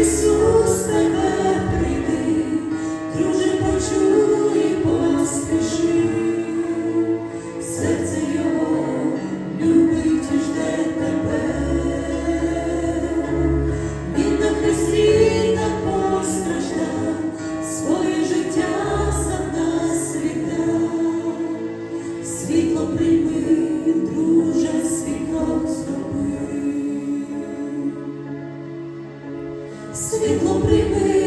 Ісус тебе, Світло прийми,